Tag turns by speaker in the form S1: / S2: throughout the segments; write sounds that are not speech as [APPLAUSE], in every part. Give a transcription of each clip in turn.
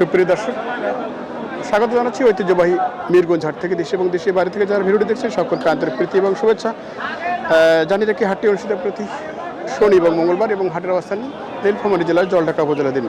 S1: সুপ্রিয় দর্শক, স্বাগত জানাচ্ছি ঐতিহ্যবাহী মিরগঞ্জ হাট থেকে দেশে এবং দেশের বাইরে থেকে যারা ভিডিওটি দেখছেন, সকলকে আন্তরিক প্রীতি এবং শুভেচ্ছা। জানি রাখি হাটটি অনুষ্ঠিত প্রতি শনি এবং মঙ্গলবার এবং হাটের অবস্থান নীলফামারী জেলার জলঢাকা উপজেলা দিন।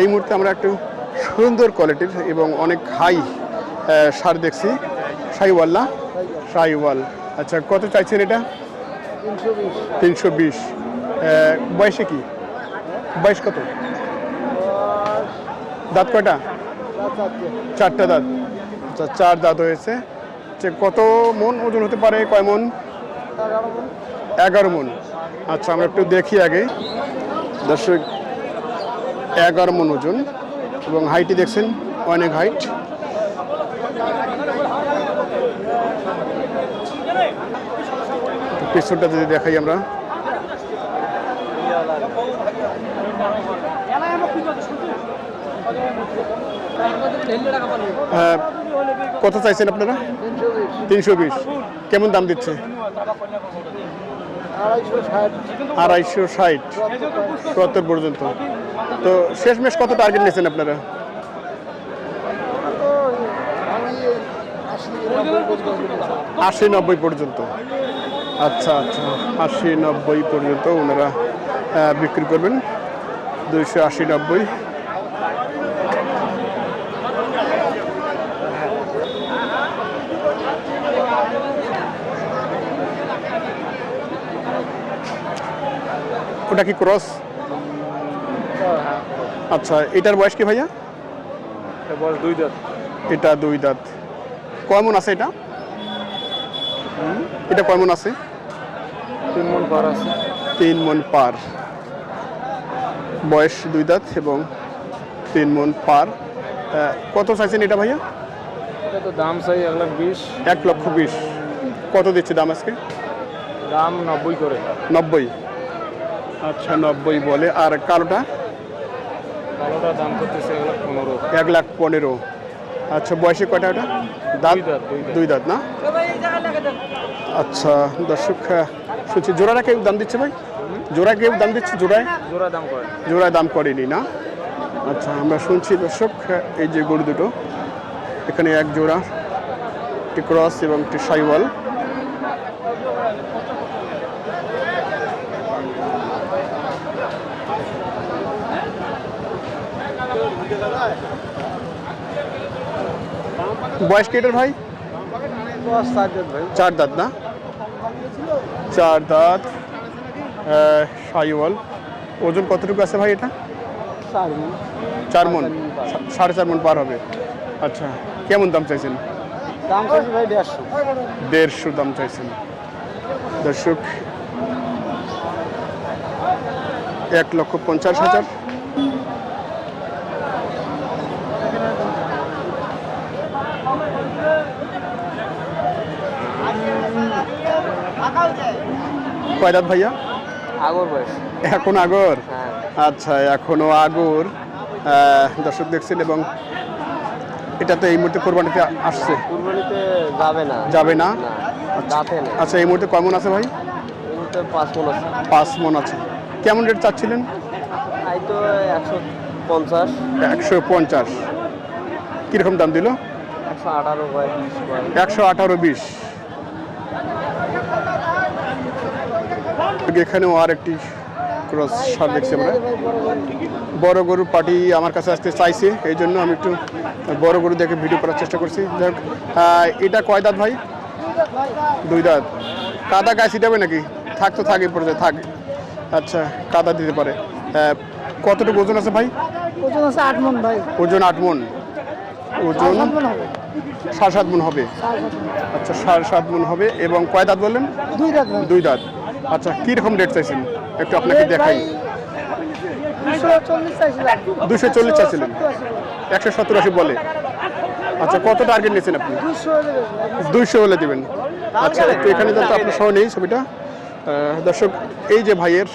S1: এই মুহূর্তে আমরা একটু সুন্দর কোয়ালিটির এবং অনেক হাই সার দেখছি। সাইওয়াল্লা? সাইওয়াল। আচ্ছা কত চাইছেন এটা?
S2: তিনশো বিশ।
S1: বয়সে কি? বয়স কত? দাঁত কয়টা? চারটা দাঁত। আচ্ছা চার দাঁত হয়েছে। যে কত মন ওজন হতে পারে? কয় মন? এগারো মন। আচ্ছা আমরা একটু দেখি আগে। দর্শক, এগারো মন ওজন এবং হাইটই দেখছেন অনেক হাইট। পিছনটা যদি দেখাই আমরা। কত চাইছেন আপনারা?
S2: তিনশো বিশ।
S1: কেমন দাম দিচ্ছে?
S2: আড়াইশো ষাট।
S1: সত্তর পর্যন্ত। তো শেষমেশ কত টার্গেট নিয়েছেন আপনারা?
S2: আশি নব্বই পর্যন্ত।
S1: আচ্ছা আচ্ছা। আশি নব্বই পর্যন্ত ওনারা বিক্রি করবেন। দুইশো আশি নব্বই। ওটা কি ক্রস আচ্ছা এটার বয়স কি ভাইয়া?
S2: বয়স দুই দাঁত।
S1: এটা দুই দাঁত। কয়মন আছে এটা? এটা কয়মন আছে?
S2: তিন মন পার আছে।
S1: তিন মন পার। বয়স দুই দাঁত এবং তিন মন পার। কত চাইছেন এটা ভাইয়া?
S2: এটা তো দাম চাই এক লাখ বিশ।
S1: এক লক্ষ বিশ। কত দিচ্ছে দাম আজকে?
S2: দাম নব্বই করে।
S1: নব্বই। আচ্ছা নব্বই বলে। আর কালোটা?
S2: কালোটা দাম করতেছে এক লাখ পনেরো।
S1: এক লাখ পনেরো। আচ্ছা বয়সে কয়টা ওটা? দাঁত?
S2: দুই দাঁত,
S1: না? আচ্ছা দর্শক শুনছি জোড়াটা কেউ দাম দিচ্ছে ভাই? জোড়া কেউ দাম দিচ্ছে জোড়ায়?
S2: জোড়া দাম করে।
S1: জোড়ায় দাম করেনি না? আচ্ছা আমরা শুনছি দর্শক এই যে গরু দুটো এখানে এক জোড়া একটি ক্রস এবং একটি সাইওয়াল। বয়স কেটার ভাই? চার দাঁত না? চার দাঁত। সাইওয়াল। ওজন কতটুকু আছে ভাই এটা?
S2: চার মন।
S1: সাড়ে চার মন পার হবে। আচ্ছা কেমন দাম চাইছেন?
S2: দাম চাইছি ভাই দেড়শো।
S1: দেড়শো দাম চাইছেন। দর্শক এক লক্ষ পঞ্চাশ হাজার। কয় দাঁত ভাইয়া?
S2: আগর বয়স।
S1: এখন আগর?
S2: হ্যাঁ।
S1: আচ্ছা এখনও আগর। দর্শক দেখছেন এবং এটা তো এই মুহূর্তে কোরবানিতে আসছে।
S2: কুরবানিতে যাবে না।
S1: যাবে না?
S2: না
S1: আচ্ছা। এই মুহূর্তে কমন আছে ভাই?
S2: পাঁচ মন আছে।
S1: পাঁচ মন আছে। কেমন রেট চাচ্ছিলেন?
S2: তো একশো পঞ্চাশ।
S1: একশো পঞ্চাশ। কীরকম দাম দিল?
S2: একশো আঠারো কয় বিশ কয়
S1: একশো আঠারো বিশ। এখানেও আর একটি ক্রস সার দেখছি আমরা। বড় গরু পার্টি আমার কাছে আসতে চাইছে এই জন্য আমি একটু বড় গরু দেখে ভিডিও করার চেষ্টা করছি। যাই এটা কয় দাঁত ভাই? দুই দাঁত। কাদা গায়ে ছিটাবে নাকি? থাক তো থাকে পড়ে থাক। আচ্ছা কাদা দিতে পারে। কতটুকু ওজন আছে ভাই?
S2: ওজন আছে আট মন ভাই।
S1: ওজন আট মন। ওজন সাড়ে সাত মন হবে। আচ্ছা সাড়ে সাত মন হবে। এবং কয় দাঁত বললেন?
S2: দুই ভাই।
S1: দুই দাঁত। আচ্ছা কীরকম রেট চাইছেন? একটু আপনাকে দেখাই।
S2: দুশো চল্লিশ
S1: চাইছিলেন? একশো সত্তর আশি বলে। আচ্ছা কত টার্গেট নিয়েছেন আপনি? দুইশো হলে দেবেন। আচ্ছা একটু এখানে যাতে আপনার সহ নেই ছবিটা। দর্শক এই যে ভাইয়ের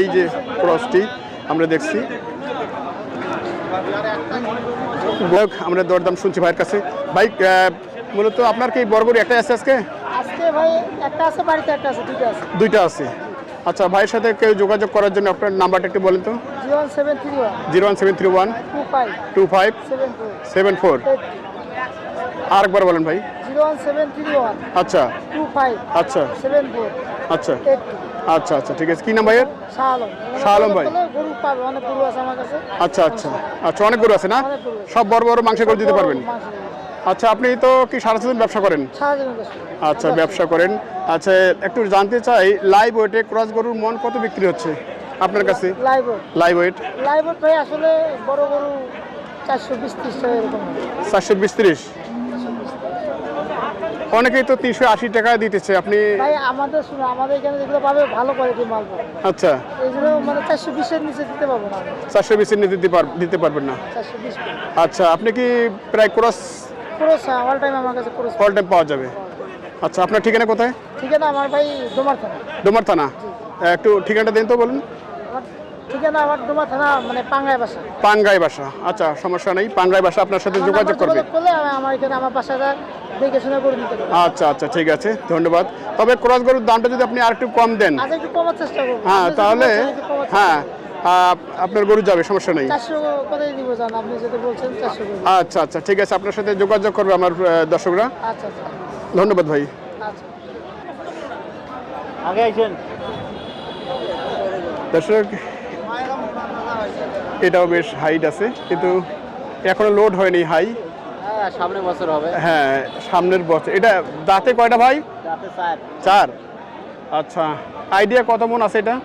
S1: এই যে ক্রসটি আমরা দেখছি। আমরা দরদাম শুনছি ভাইয়ের কাছে। ভাই মূলত আপনার কি বরগরি একটাই আছে আজকে?
S2: ভাই একটা আছে বাড়িতে একটা আছে দুইটা আছে।
S1: দুইটা আছে। আচ্ছা ভাইয়ের সাথে কেউ যোগাযোগ করার জন্য আপনার নাম্বারটা একটু বলেন তো।
S2: Zero one seven three one. Two five. Seven four.
S1: আরেকবার বলেন ভাই। আচ্ছা। আচ্ছা। আচ্ছা। আচ্ছা আচ্ছা ঠিক আছে। কি নাম ভাইয়ের?
S2: শাহ আলম।
S1: ভাই। আচ্ছা আচ্ছা। আচ্ছা অনেক গরু আছে না। সব বড় বড় মাংস করে দিতে পারবেন। আচ্ছা আপনি তো কি সারা সিজন ব্যবসা করেন। আচ্ছা ব্যবসা করেন। আচ্ছা একটু জানতে চাই লাইভ ওয়েটে ক্রস গরুর মন কত বিক্রি হচ্ছে আপনার কাছে?
S2: Live
S1: live wait.
S2: লাইভ ভাই আসলে বড় গরু চারশো বিশ এরকম।
S1: চারশো বিশ তিরিশ? অনেকেই তো তিনশো আশি টাকা দিতেছে আপনি
S2: ভাই আমাদের শুনে আমাদের এখানে যেগুলো পাবে ভালো কোয়ালিটির মাল
S1: আচ্ছা।
S2: এইগুলো মানে চারশো বিশের নিচে দিতে পারব না।
S1: চারশো বিশের নিতে দিতে পার- দিতে পারবেন না।
S2: চারশো
S1: আচ্ছা আপনি কি প্রায় ক্রস
S2: অল টাইম আমার কাছে
S1: অল টাইম পাওয়া যাবে। আচ্ছা আপনার ঠিকানা কোথায়?
S2: ঠিকানা আমার ভাই ডোমার থানা।
S1: ডোমার থানা। একটু ঠিকানাটা দিন তো বলুন।
S2: আমার ঠিকানা আমার ডোমার থানা মানে পাঙ্গায় বাসা।
S1: পাঙ্গাই বাসা। আচ্ছা সমস্যা নেই। পাঙ্গাই বাসা আপনার সাথে যোগাযোগ করবে।
S2: আমার এখানে আমার বাসাটা দেখে শুনে করে নিতে
S1: আচ্ছা আচ্ছা ঠিক আছে। ধন্যবাদ। তবে ক্রস গরুর দামটা যদি আপনি আর একটু কম দেন।
S2: একটু কমার চেষ্টা করব।
S1: হ্যাঁ তাহলে হ্যাঁ আপনার গরু যাবে সমস্যা নেই। আচ্ছা আচ্ছা ঠিক আছে আপনার সাথে যোগাযোগ করবে আমার দর্শকরা।
S2: আচ্ছা আচ্ছা।
S1: ধন্যবাদ ভাই।
S2: আচ্ছা।
S1: দর্শক এটাও বেশ হাইট আছে কিন্তু এখনও লোড হয়নি হাই
S3: হ্যাঁ সামনে বছর হবে।
S1: হ্যাঁ সামনের বছর। এটা দাঁতে কয়টা ভাই?
S3: চার।
S1: আচ্ছা আইডিয়া কত মন আছে এটা?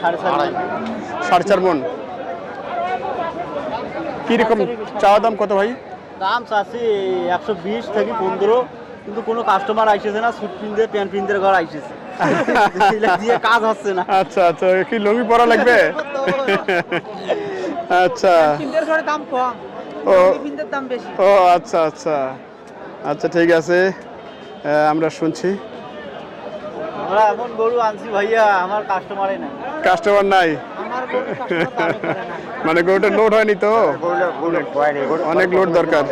S3: সাড়ে চার
S1: সাড়ে চার মন। কীরকম চাওয়া দাম কত ভাই?
S3: দাম চাচ্ছি একশো বিশ থেকে পনেরো কিন্তু কোনো কাস্টমার আইসেছে না স্যুট পিনতে প্যান্ট পিনতে ঘর আইসেছে। [LAUGHS] দিয়ে কাজ হচ্ছে না।
S1: আচ্ছা আচ্ছা কি লুঙ্গি পরা লাগবে? [LAUGHS] আচ্ছা।
S2: ঘরে দাম কম
S1: ও
S2: দাম বেশি।
S1: ও আচ্ছা আচ্ছা। আচ্ছা ঠিক আছে। আমরা শুনছি।
S3: আমরা এমন গরু আনছি ভাইয়া আমার কাস্টমারই নাই।
S1: কাস্টমার নাই। [LAUGHS] মানে গরুটা লোড হয়নি তো? অনেক লোড দরকার।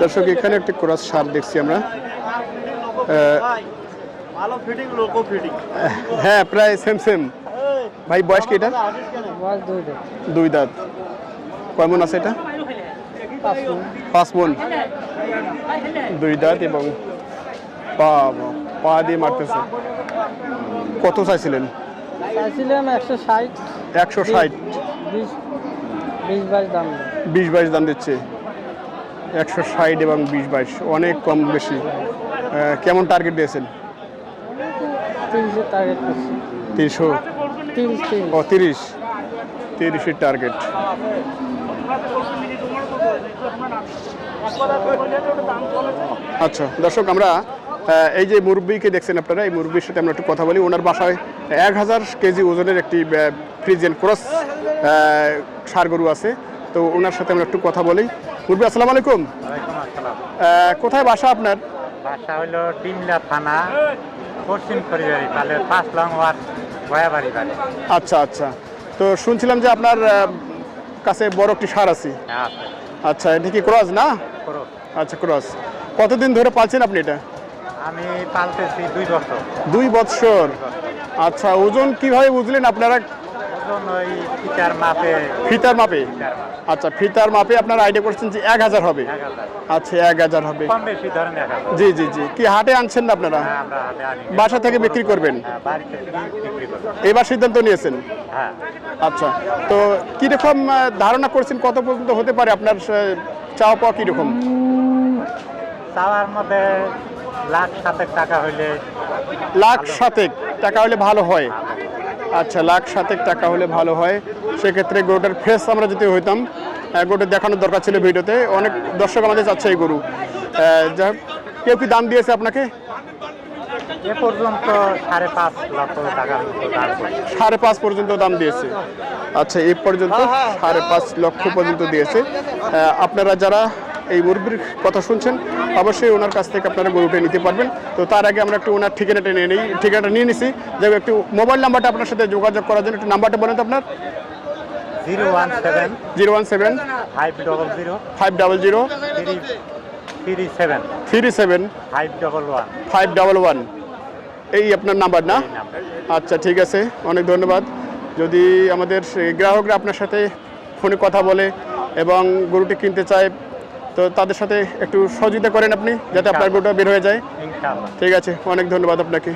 S1: দর্শক এখানে একটি ক্রস সার দেখছি আমরা। [LAUGHS] হ্যাঁ প্রায় সেম সেম ভাই বয়স কি এটা?
S2: দুই
S1: দাঁত। কয় মন আছে এটা? পাঁচ মন। দুই দাঁত এবং পা পা দিয়ে মারতেছে। কত চাইছিলেন?
S2: চাইছিলাম একশো ষাট।
S1: একশো ষাট।
S2: বিশ বাইশ দাম
S1: দিচ্ছে। একশো ষাট এবং বিশ বাইশ অনেক কম বেশি। কেমন টার্গেট দিয়েছেন? তিনশো ও তিরিশ। তিরিশের টার্গেট আচ্ছা দর্শক আমরা এই যে মুরব্বিকে দেখছেন আপনারা এই মুরব্বীর সাথে আমরা একটু কথা বলি। ওনার বাসায় এক হাজার কেজি ওজনের একটি ফ্রিজেন ক্রস সার গরু আছে। তো ওনার সাথে আমরা একটু কথা বলি। মুরব্বি আসসালামু আলাইকুম। কোথায় বাসা আপনার?
S4: বাসা হলো টিমলা থানা পশ্চিম তাহলে পাঁচ লং ওয়ার গয়াবাড়ি বাড়ি।
S1: আচ্ছা আচ্ছা। তো শুনছিলাম যে আপনার কাছে বড় একটি সার আছে।
S4: হ্যাঁ,
S1: আচ্ছা এটা কি ক্রস না? আচ্ছা ক্রস। কতদিন ধরে পালছেন আপনি এটা?
S4: আমি পালতেছি দুই বছর।
S1: দুই বৎসর আচ্ছা ওজন কীভাবে বুঝলেন আপনারা?
S4: ওজন ওই ফিটার মাপে।
S1: ফিতার মাপে?
S4: ফিটার মাপে।
S1: আচ্ছা ফিতার মাপে আপনারা আইডিয়া করছেন যে এক হাজার হবে। আচ্ছা এক হাজার হবে। জি জি জি। কি হাটে আনছেন না আপনারা?
S4: হ্যাঁ
S1: বাসা থেকে বিক্রি করবেন?
S4: হ্যাঁ, থেকে বিক্রি করব
S1: এবার সিদ্ধান্ত নিয়েছেন?
S4: হ্যাঁ।
S1: আচ্ছা তো কীরকম ধারণা করছেন কত পর্যন্ত হতে পারে আপনার চাওয়া পাওয়া কীরকম?
S4: চাওয়ার মধ্যে লাখ সাতেক টাকা হইলে
S1: লাখ সাতেক টাকা হলে ভালো হয়। আচ্ছা লাখ সাতেক টাকা হলে ভালো হয়। সেক্ষেত্রে গরুটার ফেস আমরা যদি হইতাম গরুটা দেখানোর দরকার ছিল ভিডিওতে। অনেক দর্শক আমাদের চাচ্ছে এই গরু। যাই হোক, কেউ কি দাম দিয়েছে আপনাকে?
S4: এ পর্যন্ত সাড়ে পাঁচ লক্ষ টাকা।
S1: সাড়ে পাঁচ পর্যন্ত দাম দিয়েছে। আচ্ছা এ পর্যন্ত সাড়ে পাঁচ লক্ষ পর্যন্ত দিয়েছে। আপনারা যারা এই মুরগির কথা শুনছেন অবশ্যই ওনার কাছ থেকে আপনারা গরুটা নিতে পারবেন। তো তার আগে আমরা একটু ওনার ঠিকানাটা নিয়ে নিই ঠিকানাটা নিয়ে নিছি। যে একটু মোবাইল নাম্বারটা আপনার সাথে যোগাযোগ করার জন্য একটু নাম্বারটা বলেন তো আপনার।
S4: Zero one seven.
S1: Zero one seven.
S4: Five double zero.
S1: Five double zero.
S4: Three seven.
S1: Three seven.
S4: Five double one.
S1: Five double one. এই আপনার নাম্বার না? আচ্ছা ঠিক আছে। অনেক ধন্যবাদ। যদি আমাদের গ্রাহকরা আপনার সাথে ফোনে কথা বলে এবং গরুটি কিনতে চায় তো তাদের সাথে একটু সহযোগিতা করেন আপনি যাতে আপনার গরুটা বের হয়ে যায়। ঠিক আছে অনেক ধন্যবাদ আপনাকে।